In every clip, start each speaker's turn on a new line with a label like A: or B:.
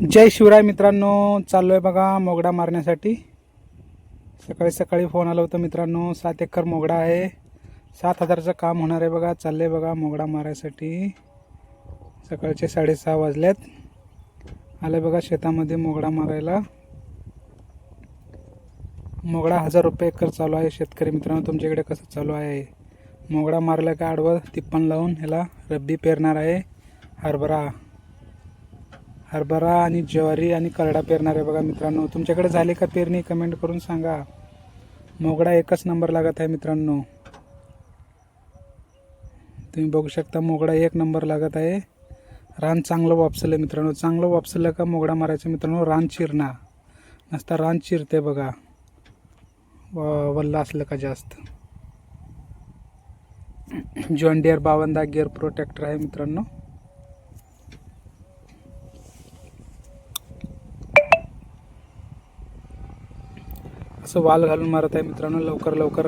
A: जय शिवराय मित्रांनो चाललो आहे बघा मोगडा मारण्यासाठी. सकाळी सकाळी फोन आला होता मित्रांनो सात एकर मोगडा आहे. सात हजारचं काम होणार आहे बघा चाललं आहे बघा मोगडा मारायसाठी. सकाळचे साडेसहा वाजल्यात आलं बघा शेतामध्ये मोगडा मारायला. मोगडा हजार रुपये एकर चालू आहे शेतकरी मित्रांनो तुमच्याकडे कसं चालू आहे? मोगडा मारला का आडवं तिप्पण लावून ह्याला रब्बी पेरणार आहे हरभरा. हरभरा आणि ज्वारी आणि करडा पेरणारे बघा मित्रांनो. तुमच्याकडे झाली का पेरणी? कमेंट करून सांगा. मोगडा एकच नंबर लागत आहे मित्रांनो. तुम्ही बघू शकता मोगडा एक नंबर लागत आहे. रान चांगलं वापसलं आहे मित्रांनो. चांगलं वापसलं का मोगडा मारायचं मित्रांनो? रान चिरणार नसता रान चिरते बघा. वल्ला असलं का जास्त. जॉन डिअर बावनदा गिअर प्रो ट्रॅक्टर आहे मित्रांनो. असं वाल घालून मारत आहे मित्रांनो. लवकर लवकर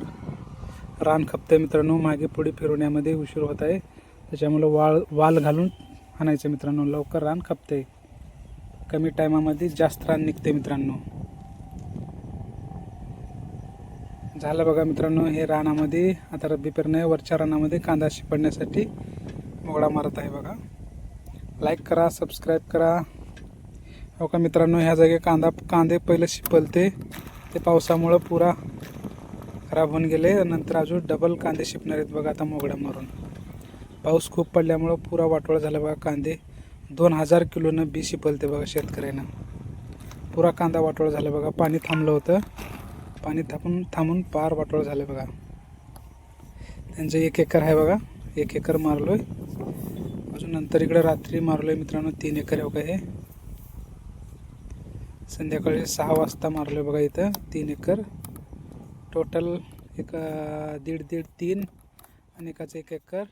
A: रान खपतंय मित्रांनो. मागे पुढे फिरवण्यामध्ये उशीर होत आहे. त्याच्यामुळं वाळ वाल घालून आणायचं मित्रांनो. लवकर रान खपते कमी टायमामध्ये जास्त रान निघते मित्रांनो. झालं बघा मित्रांनो हे रानामध्ये आता रब्बी पेरणे वरच्या रानामध्ये कांदा शिपडण्यासाठी मोगडा मारत आहे बघा. लाईक करा सबस्क्राईब करा. हो का मित्रांनो ह्या जागी कांदा कांदे पहिलं शिपलते. ते पावसामुळं पुरा खराब होऊन गेले. नंतर अजून डबल कांदे शिपणार आहेत बघा आता मोगड्या मारून. पाऊस खूप पडल्यामुळं पुरा वाटोळ झाला बघा कांदे. दोन हजार किलोनं बी शिपलते बघा शेतकऱ्यांना. पुरा कांदा वाटोळ झाला बघा. पाणी थांबलं होतं. पाणी थांबून थांबून पार वाटोळ झालं बघा. त्यांचं एक एकर आहे बघा. एक एकर मारलोय. अजून नंतर इकडं रात्री मारलोय मित्रांनो तीन एकर आहे बघा हे. संध्याकाळी सहा वाजता मारलं बघा इथं तीन एकर. टोटल एक दीड दीड तीन आणि एकाचं एक एकर.